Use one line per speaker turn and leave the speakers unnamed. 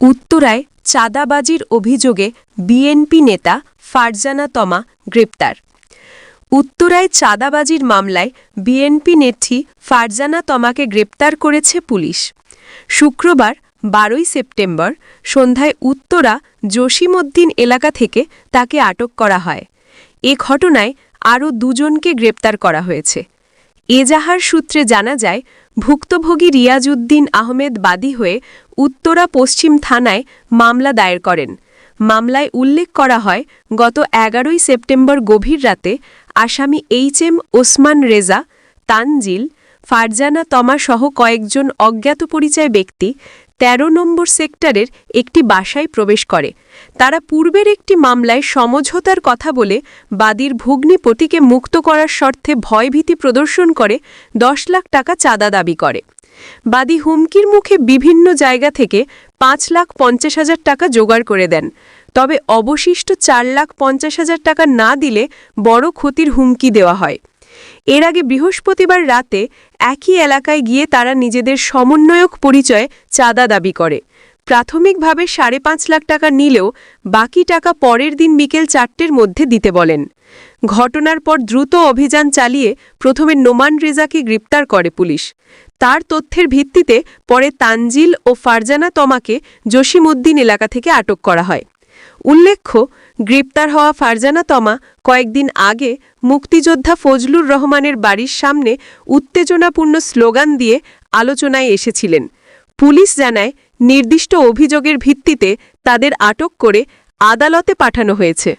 উত্তরায় চাঁদাবাজির অভিযোগে বিএনপি নেতা ফারজানা তমা গ্রেপ্তার। উত্তরায় চাঁদাবাজির মামলায় বিএনপি নেত্রী ফারজানা তমাকে গ্রেপ্তার করেছে পুলিশ। শুক্রবার বারোই সেপ্টেম্বর সন্ধ্যায় উত্তরা জসিমউদ্দিন এলাকা থেকে তাকে আটক করা হয়। এ ঘটনায় আরও দুজনকে গ্রেপ্তার করা হয়েছে। এজাহার সূত্রে জানা যায় ভুক্তভোগী রিয়াজউদ্দিন আহমেদ বাদী হয়ে উত্তরা পশ্চিম থানায় মামলা দায়ের করেন। মামলায় উল্লেখ করা হয়, গত এগারোই সেপ্টেম্বর গভীর রাতে আসামি এইচ এম ওসমান রেজা, তানজিল, ফারজানা তমাসহ কয়েকজন অজ্ঞাত পরিচয় ব্যক্তি ১৩ নম্বর সেক্টরের একটি বাসায় প্রবেশ করে। তারা পূর্বের একটি মামলায় সমঝোতার কথা বলে বাদীর ভগ্নিপতিকে মুক্ত করার শর্তে ভয়ভীতি প্রদর্শন করে দশ লাখ টাকা চাঁদা দাবি করে। বাদী হুমকির মুখে বিভিন্ন জায়গা থেকে পাঁচ লাখ পঞ্চাশ হাজার টাকা জোগাড় করে দেন। তবে অবশিষ্ট চার লাখ পঞ্চাশ হাজার টাকা না দিলে বড় ক্ষতির হুমকি দেওয়া হয়। এর আগে বৃহস্পতিবার রাতে একই এলাকায় গিয়ে তারা নিজেদের সমন্বয়ক পরিচয়ে চাঁদা দাবি করে। প্রাথমিকভাবে সাড়ে পাঁচ লাখ টাকা নিলেও বাকি টাকা পরের দিন বিকেল চারটের মধ্যে দিতে বলেন। ঘটনার পর দ্রুত অভিযান চালিয়ে প্রথমে নোমান রেজাকে গ্রেপ্তার করে পুলিশ। তার তথ্যের ভিত্তিতে পরে তানজিল ও ফারজানা তমাকে জসিমউদ্দিন এলাকা থেকে আটক করা হয়। উল্লেখ্য, গ্রেপ্তার হওয়া ফারজানা তমা কয়েকদিন আগে মুক্তিযোদ্ধা ফজলুর রহমানের বাড়ির সামনে উত্তেজনাপূর্ণ স্লোগান দিয়ে আলোচনায় এসেছিলেন। পুলিশ জানায়, নির্দিষ্ট অভিযোগের ভিত্তিতে তাদের আটক করে আদালতে পাঠানো হয়েছে।